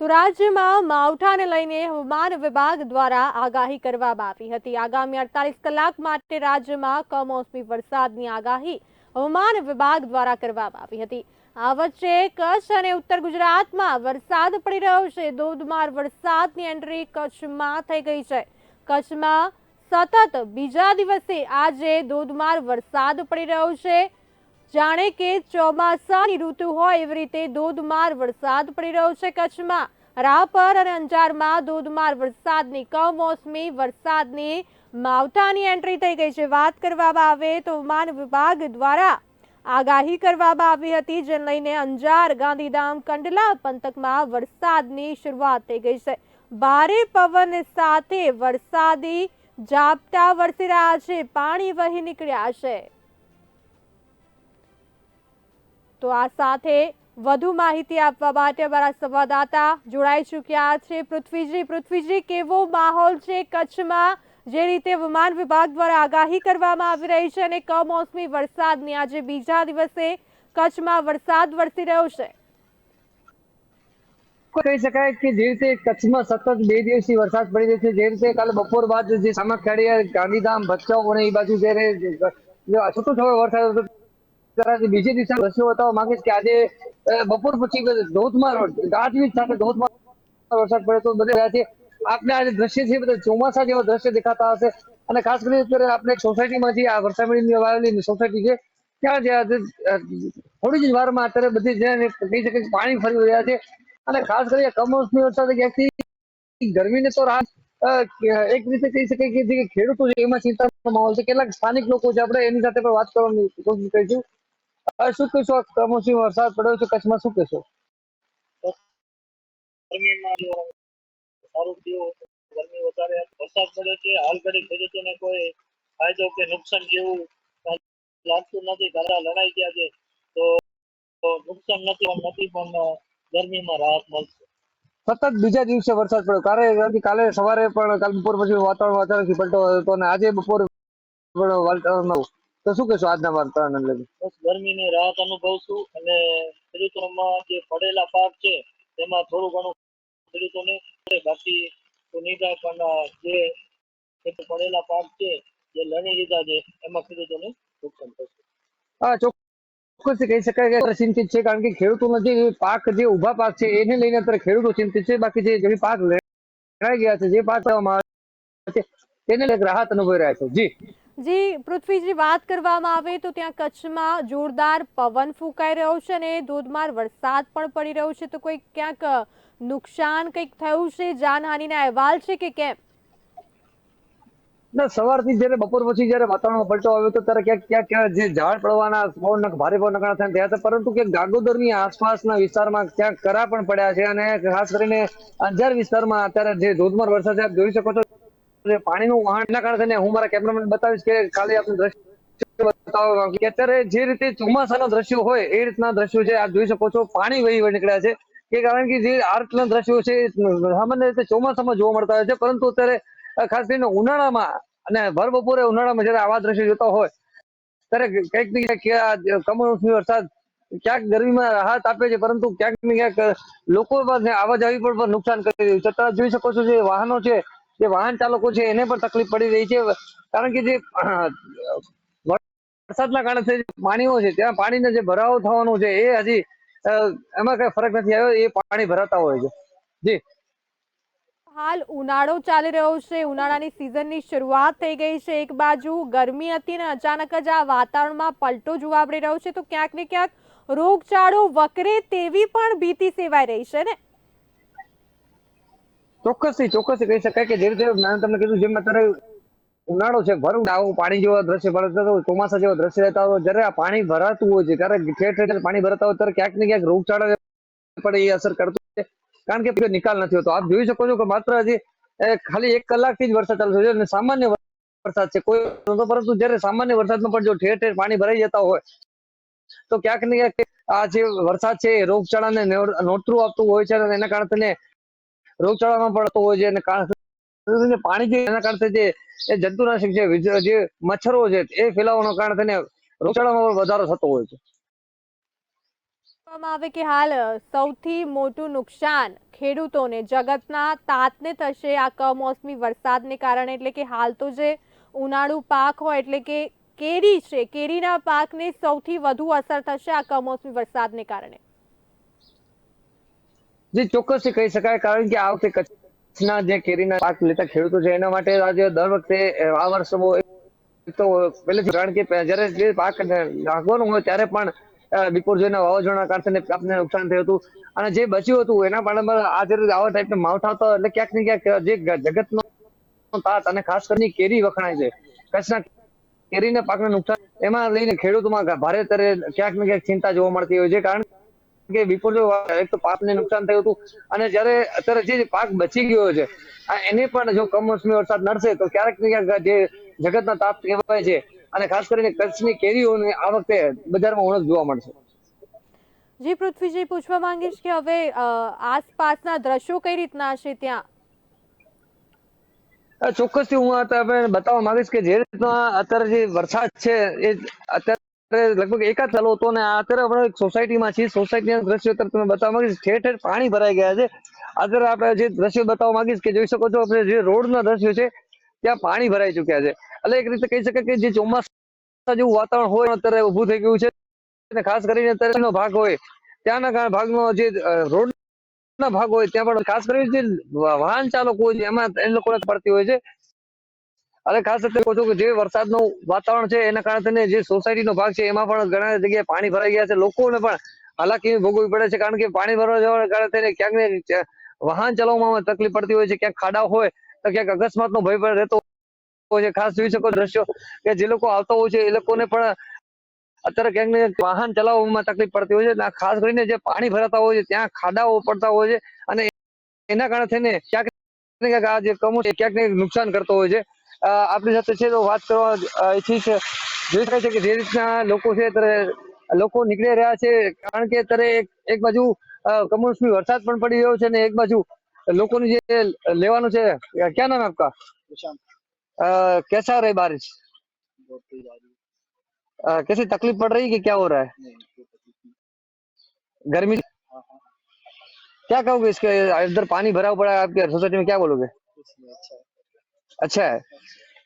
તો રાજ્યમાં માવઠાને લઈને હવામાન વિભાગ દ્વારા આગાહી કરવામાં આવી હતી. આગામી અડતાલીસ કલાક માટે રાજ્યમાં કમોસમી વરસાદની આગાહી હવામાન વિભાગ દ્વારા કરવામાં આવી હતી. આ વચ્ચે કચ્છ અને ઉત્તર ગુજરાતમાં વરસાદ પડી રહ્યો છે. ધોધમાર વરસાદની એન્ટ્રી કચ્છમાં થઈ ગઈ છે. કચ્છમાં સતત બીજા દિવસે આજે ધોધમાર વરસાદ પડી રહ્યો છે. જાણે કે ચોમાસાની ઋતુ હોય એવી રીતે ધોધમાર વરસાદ પડી રહ્યો છે કચ્છમાં. રાપર અને અંજારમાં ધોધમાર વરસાદની કમોસમી, વરસાદની માવઠાની એન્ટ્રી થઈ ગઈ છે. વાત કરવામાં આવે તો હવામાન વિભાગ દ્વારા આગાહી કરવામાં આવી હતી, જેને લઈને અંજાર, ગાંધીધામ, કંડલા પંથકમાં વરસાદની શરૂઆત થઈ ગઈ છે. ભારે પવન સાથે વરસાદી ઝાપટા વરસી રહ્યા છે. પાણી વહી નીકળ્યા છે. તો આ સાથે વધુ માહિતી આપવા માટે અમારા સંવાદદાતા જોડાઈ ચૂક્યા છે પૃથ્વીજી પૃથ્વીજી કેવો માહોલ છે કચ્છમાં જે રીતે હવામાન વિભાગ દ્વારા આગાહી કરવામાં આવી રહી છે અને કમોસમી વરસાદની આજે બીજા દિવસે કચ્છમાં વરસાદ વરસી રહ્યો છે કહી શકાય કે જે રીતે કચ્છમાં સતત બે દિવસથી વરસાદ પડી રહ્યો છે જે રીતે કાલે બપોર બાદ જે સામખિયાળી ગાંધીધામ ભચાઉ અને એ બાજુ જ્યારે છૂટો છવાયો વરસાદ હતો ત્યારે બીજે દિવસે દ્રશ્યો બતાવવા માંગીશ કે આજે બપોર પછી ધોધમાર ગાજવીજ સાથે ધોધમાર વરસાદ પડે તો બધે રહ્યા છે આપને આજે દ્રશ્ય છે બધા ચોમાસા જેવા દ્રશ્ય દેખાતા હશે. અને ખાસ કરીને અત્યારે આપણે સોસાયટીમાં જે આ વરસાદની આવેલી સોસાયટી છે ત્યાં જે આજે, થોડી જ વારમાં અત્યારે બધી જેને કહી શકાય પાણી ફરી રહ્યા છે. અને ખાસ કરીને કમોસમી વરસાદ ક્યાંકથી ગરમીને તો રાહત એક રીતે કહી શકાય કે જે ખેડૂતો છે એમાં ચિંતાનો માહોલ છે. કેટલાક સ્થાનિક લોકો છે આપણે એની સાથે પણ વાત કરવાની કોશિશ કરીશું. અ, શું કહેશો? કમોસમી વરસાદ પડ્યો છે? કચ્છમાં શું કહેશો? સારું થયું ગરમી વધારે. વરસાદ પડ્યો છે હાલ ઘડી કોઈ ફાયદો કે નુકસાન જેવું લાગતું નથી. ઘણા લડાઈ ગયા છે. તો નુકસાન નથી નથી પણ ગરમીમાં રાહત મળશે. સતત બીજા દિવસે વરસાદ પડ્યો. કાલે કાલે સવારે પણ કાલ બપોર પછી વાતાવરણ વાતાવરણ પલટો હતો અને આજે બપોર પણ વાતાવરણ નવું. તો શું કહેશો આજના વાતાવરણ લઈને? બસ ગરમીની રાહત અનુભવશું અને ખેડૂતોમાં જે પડેલા પાક છે તેમાં થોડું ઘણું ખેડૂતોને બાકી તો નહીં થાય પણ જે પડેલા પાક છે જે લણી લીધા છે એમાં ખેડૂતોને નુકસાન થશે. હા ચોક્કસ કહી શકાય કે ચિંતિત છે કારણ કે ખેડૂતોનો જે પાક જે ઊભા પાક છે એને લઈને અત્યારે ખેડૂતો ચિંતિત છે. બાકી જે જે પાક લેણાઈ ગયા છે જે પાક લેવામાં આવે છે તેને રાહત અનુભવી રહ્યા છે. જી. જી પૃથ્વીજી વાત કરવામાં આવે તો ત્યાં કચ્છમાં જોરદાર પવન ફૂંકાઈ રહ્યો છે અને ધોધમાર વરસાદ પણ પડી રહ્યો છે. તો કોઈ ક્યાંક નુકસાન કંઈક થયું છે? જાનહાનિના અહેવાલ છે કે કેમ? ના, સવારથી જયારે બપોર પછી જયારે વાતાવરણમાં પલટો આવ્યો તો ત્યારે ક્યાંક ક્યાંક ક્યાંક જે ઝાડ પડવાના પવન ભારે પવન નકારા થયા હતા. પરંતુ ક્યાંક ગાગોદરની આસપાસના વિસ્તારમાં ક્યાંક કરા પણ પડ્યા છે અને ખાસ કરીને અંજાર વિસ્તારમાં અત્યારે જે ધોધમાર વરસાદ છે, આપ જોઈ શકો છો પાણીનું વહાણના કારણે થઈને હું મારા કેમેરામેન બતાવીશ કે ખાલી આપણે દ્રશ્ય અત્યારે જે રીતે ચોમાસાના દ્રશ્યો હોય એ રીતના દ્રશ્યો છે. આપ જોઈ શકો છો પાણી વહી નીકળ્યા છે. કે કારણ કે જે આર્ટના દ્રશ્યો છે સામાન્ય રીતે ચોમાસામાં જોવા મળતા હોય છે. પરંતુ અત્યારે ખાસ કરીને ઉનાળામાં અને ભર બપોરે ઉનાળામાં જયારે આવા દ્રશ્યો જોતા હોય, ત્યારે કંઈક ને ક્યાંક કમોસમી વરસાદ ક્યાંક ગરમીમાં રાહત આપે છે. પરંતુ ક્યાંક ને ક્યાંક લોકો પર આવા જાવી પર પણ નુકસાન કરી રહ્યું છે. તમે જોઈ શકો છો જે વાહનો છે જે વાહન ચાલકો છે, એને પણ તકલીફ પડી રહી છે. કારણ કે જે વરસાદના કારણે પાણીઓ છે, ત્યાં પાણીનો જે ભરાવો થવાનો છે, એ હજી એમાં કઈ ફરક નથી આવ્યો, એ પાણી ભરાતા હોય છે. જી. હાલ ઉનાળો ચાલી રહ્યો છે. ઉનાળાની સિઝનની શરૂઆત થઈ ગઈ છે. એક બાજુ ગરમી હતી ને અચાનક જ આ વાતાવરણમાં પલટો જોવા મળી રહ્યો છે. તો ક્યાંક ને ક્યાંક રોગચાળો વકરે તેવી પણ ભીતિ સેવાઈ રહી છે ને? ચોક્કસથી ચોક્કસથી કહી શકાય કે જે રીતે મેં તમને કીધું જેમ અત્યારે ઉનાળો છે ભર આવું, પાણી જેવા દ્રશ્ય ભરતા હોય, ચોમાસા જેવા દ્રશ્ય રહેતા હોય, જ્યારે આ પાણી ભરાતું હોય છે, ત્યારે ઠેર ઠેર પાણી ભરાતા હોય, ત્યારે ક્યાંક ને ક્યાંક રોગચાળા પડે એ અસર કરતું છે. કારણ કે નિકાલ નથી હોતો. આપ જોઈ શકો છો કે માત્ર હજી ખાલી એક કલાકથી જ વરસાદ ચાલુ છે અને સામાન્ય વરસાદ છે. કોઈ નતો પરંતુ જયારે સામાન્ય વરસાદમાં પણ જો ઠેર ઠેર પાણી ભરાઈ જતા હોય, તો ક્યાંક ને ક્યાંક આ જે વરસાદ છે, એ રોગચાળાને નોતરું આપતું હોય છે અને એના કારણે રોગચાળામાં પડતો હોય છે અને પાણી જે એના કારણે જે જંતુનાશક છે જે મચ્છરો છે, એ ફેલાવાના કારણે તેને રોગચાળામાં વધારો થતો હોય છે. આવે કે હાલ સૌથી મોટું નુકસાન ખેડૂતોને, જગતના તાતને થશે આ કમોસમી વરસાદને કારણે. એટલે કે હાલ તો જે ઉનાળુ પાક હોય, એટલે કે કેરી છે, કેરીના પાકને સૌથી વધુ અસર થશે આ કમોસમી વરસાદને કારણે. જે ચોક્કસથી કહી શકાય, કારણ કે આ વખતે કચ્છના જે કેરીના પાક લેતા ખેડૂતો છે, એના માટે આજે દર વખતે આ વર્ષે તો પહેલેથી કારણ કે જ્યારે પાક નાખવાનું હોય ત્યારે પણ બિપોર જોઈને વાવાઝોડાના કારણે આપને નુકસાન થયું હતું. અને જે બચ્યું હતું, એના પણ આ જ્યારે આવા ટાઈપના માવઠા હતા, એટલે ક્યાંક ને ક્યાંક જે જગતનો તાત અને ખાસ કરીને કેરી વખણાય છે. કચ્છના કેરીના પાકને નુકસાન એમાં લઈને ખેડૂતોમાં ભારે તરે ક્યાંક ને ક્યાંક ચિંતા જોવા મળતી હોય છે. કારણ કે વિપુલ એક તો પાકને નુકસાન થયું હતું અને જ્યારે અત્યારે જે પાક બચી ગયો છે એને પણ જો કમોસમી વરસાદ નડશે તો ક્યારેક ને ક્યાંક જે જગતના તાપ કહેવાય છે અને ખાસ કરીને કચ્છની કેરીઓને આ વખતે બજારમાં ઉણપ જોવા મળશે. જી પૃથ્વીજી પૂછવા માંગીશ કે હવે આસપાસના દ્રશ્યો કઈ રીતના હશે ત્યાં? ચોક્કસ ચોક્કસથી હું આ બતાવવા માંગીશ કે જે રીતના અત્યારે જે વરસાદ છે એ અત્યારે લગભગ એકાદ ચાલુ હતો ને અત્યારે આપણે સોસાયટીમાં છીએ. સોસાયટીના દ્રશ્યો અત્યારે તમે બતાવવા માંગીશ. ઠેર ઠેર પાણી ભરાઈ ગયા છે. અત્યારે આપણે જે દ્રશ્યો બતાવવા માંગીશ કે જોઈ શકો છો આપણે જે રોડના દ્રશ્યો છે, ત્યાં પાણી ભરાઈ ચુક્યા છે. એટલે એક રીતે કહી શકાય કે જે ચોમાસા જેવું વાતાવરણ હોય, અત્યારે ઊભું થઈ ગયું છે. અને ખાસ કરીને અત્યારેનો ભાગ હોય, ત્યાંના ભાગનો જે રોડ ના ભાગ હોય, ત્યાં પણ ખાસ કરીને જે વાહન ચાલકો હોય એમાં એ લોકોને પડતી હોય છે. અને ખાસ અત્યારે કહું છું કે જે વરસાદનું વાતાવરણ છે, એના કારણે જે સોસાયટીનો ભાગ છે, એમાં પણ ઘણા જગ્યાએ પાણી ભરાઈ ગયા છે. લોકોને પણ હાલાકી ભોગવવી પડે છે, કારણ કે પાણી ભરવા જવાના કારણે થઈને ક્યાંક ને વાહન ચલાવવામાં તકલીફ પડતી હોય છે, ક્યાંક ખાડા હોય તો ક્યાંક અકસ્માતનો ભય પણ રહેતો હોય છે. ખાસ જોઈ શકો દ્રશ્યો કે જે લોકો આવતા હોય છે, એ લોકોને પણ અત્યારે ક્યાંક ને વાહન ચલાવવામાં તકલીફ પડતી હોય છે. ખાસ કરીને જે પાણી ભરાતા હોય છે, ત્યાં ખાડાઓ પડતા હોય છે અને એના કારણે થઈને ક્યાંક ને ક્યાંક આ જે કમો છે ક્યાંક નુકસાન કરતો હોય છે. આપણી સાથે છે તો વાત કરવા અ, ઈચ્છીશ જોઈ શકાય છે કે જે રીતના લોકો છે અત્યારે લોકો નીકળી રહ્યા છે કારણ કે અત્યારે એક એક બાજુ અ, કમોસમી વરસાદ પણ પડી રહ્યો છે ને એક બાજુ લોકોની જે લેવાનું છે ક્યાં નામ है आपका अ, कैसा रहे बारिश अ, कैसी तकलीफ पड़ रही है कि क्या हो रहा है गर्मी क्या कहोगे इसके इधर पानी भरा पड़ा है आपके सोसाइटी में क्या बोलोगे અચ્છા.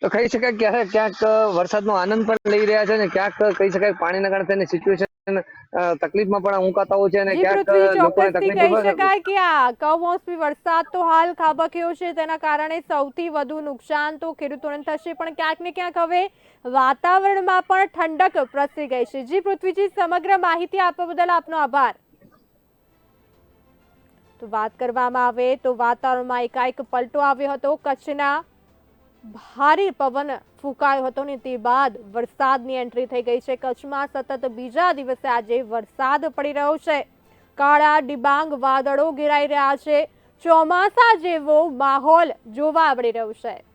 તો કહી શકાય ક્યારે ક્યાંક વરસાદનો આનંદ પણ લઈ રહ્યા છે ને ક્યાંક કહી શકાય પાણીના કારણે તેની સિચ્યુએશન તકલીફમાં પણ ઊંકાતા હોય છે અને ક્યાંક લોકોને તકલીફ કહી શકાય કે આ કમોસમી વરસાદ તો હાલ ખાબક્યો છે તેના કારણે સૌથી વધુ નુકસાન તો ખેડૂતોને થશે પણ ક્યાંક ને ક્યાંક હવે વાતાવરણમાં પણ ઠંડક પ્રસરી ગઈ છે. જી પૃથ્વીજી સમગ્ર માહિતી આપવા બદલ આપનો આભાર. તો વાત કરવામાં આવે તો વાતાવરણમાં એકાએક પલટો આવ્યો હતો. કચ્છના ભારે પવન ફૂંકાયો હતો ને તે બાદ વરસાદની એન્ટ્રી થઈ ગઈ છે. કચ્છમાં સતત બીજા દિવસે આજે વરસાદ પડી રહ્યો છે. કાળા, ડિબાંગ વાદળો ઘેરાઈ રહ્યા છે. ચોમાસા જેવો માહોલ જોવા મળી રહ્યો છે.